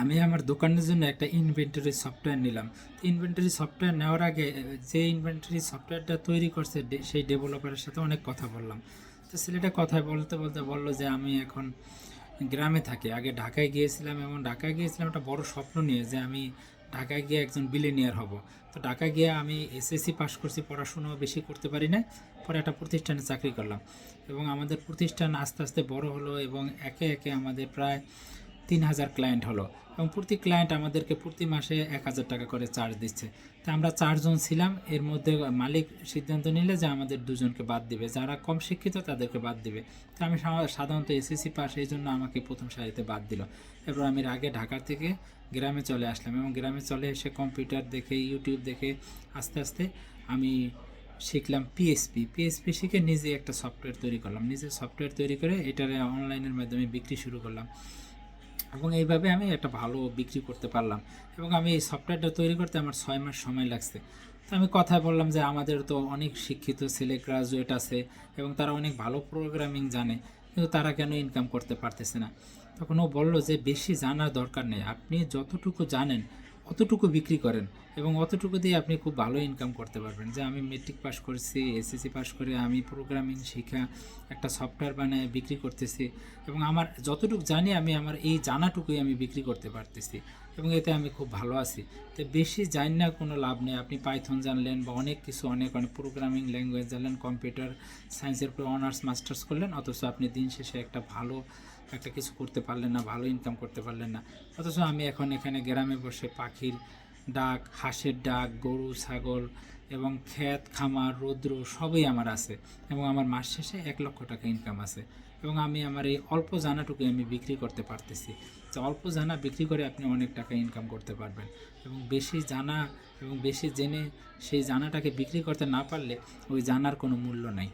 আমি আমার দোকানের জন্য একটা ইনভেন্টরি সফটওয়্যার নিলাম। ইনভেন্টরি সফটওয়্যার নেওয়ার আগে, যে ইনভেন্টরি সফটওয়্যারটা তৈরি করছে সেই ডেভেলপারের সাথে অনেক কথা বললাম। তো ছেলেটা কথায় বলতে বলতে বলল যে, আমি এখন গ্রামে থাকি। আগে ঢাকায় গিয়েছিলাম এবং ঢাকায় গিয়েছিলাম একটা বড় স্বপ্ন নিয়ে যে, আমি ঢাকায় গিয়ে একজন বিলিনিয়ার হব। তো ঢাকায় গিয়ে আমি এসএসসি পাস করছি পড়াশুনো বেশি করতে পারি না পরে একটা প্রতিষ্ঠানে চাকরি করলাম এবং আমাদের প্রতিষ্ঠান আস্তে আস্তে বড় হলো এবং একে একে আমাদের প্রায় তিন হাজার ক্লায়েন্ট হলো এবং প্রতি ক্লায়েন্ট আমাদেরকে প্রতি মাসে এক হাজার টাকা করে চার্জ দিচ্ছে। তা আমরা চারজন ছিলাম, এর মধ্যে মালিক সিদ্ধান্ত নিলে যে আমাদের দুজনকে বাদ দিবে, যারা কম শিক্ষিত তাদেরকে বাদ দিবে। তো আমি সাধারণত এসএসসি পাস, এই জন্য আমাকে প্রথম সারিতে বাদ দিল। এরপর আমি আগে ঢাকা থেকে গ্রামে চলে আসলাম এবং গ্রামে চলে এসে কম্পিউটার দেখে ইউটিউব দেখে আস্তে আস্তে আমি শিখলাম পিএসপি পিএসপি শিখে নিজে একটা সফটওয়্যার তৈরি করলাম। নিজে সফটওয়্যার তৈরি করে এটার অনলাইনের মাধ্যমে বিক্রি শুরু করলাম। এবং এইভাবে আমি একটা ভালো বিক্রি করতে পারলাম। এবং আমি এই সফটওয়্যারটা তৈরি করতে আমার ছয় মাস সময় লাগছে। তো আমি কথায় বললাম যে আমাদের তো অনেক শিক্ষিত ছেলে গ্রাজুয়েট আছে এবং তারা অনেক ভালো প্রোগ্রামিং জানে, কিন্তু তারা কেন ইনকাম করতে পারতেছে না? তখন ও বলল যে বেশি জানার দরকার নেই। আপনি যতটুকু জানেন, অতটুকু বিক্রি করেন। এবং অতটুকু দিয়ে আপনি খুব ভালো ইনকাম করতে পারবেন। যে আমি মেট্রিক পাস করেছি এসএসসি পাস করে আমি প্রোগ্রামিং শেখা একটা সফটওয়্যার বানায় বিক্রি করতেছি এবং আমার যতটুকু জানি আমি আমার এই জানাটুকুই আমি বিক্রি করতে পারতেছি এবং এতে আমি খুব ভালো আছি। তো বেশি জানি না, কোনো লাভ নেই। আপনি পাইথন জানলেন বা অনেক কিছু, অনেক অনেক প্রোগ্রামিং ল্যাঙ্গুয়েজ জানলেন কম্পিউটার সায়েন্সের উপরে অনার্স মাস্টার্স করলেন, অথচ আপনি দিন শেষে একটা ভালো, একটা কিছু করতে পারলেন না, ভালো ইনকাম করতে পারলেন না। অথচ আমি এখন এখানে গ্রামে বসে পাখির ডাক, হাঁসের ডাক, গরু, ছাগল এবং ক্ষেত, খামার, রৌদ্র সবই আমার আছে এবং আমার মাস শেষে এক লক্ষ টাকা ইনকাম আছে এবং আমি আমার এই অল্প জানাটুকু আমি বিক্রি করতে পারতেছি। তো অল্প জানা বিক্রি করে আপনি অনেক টাকা ইনকাম করতে পারবেন এবং বেশি জানা এবং বেশি জেনে সেই জানাটাকে বিক্রি করতে না পারলে ওই জানার কোনো মূল্য নাই।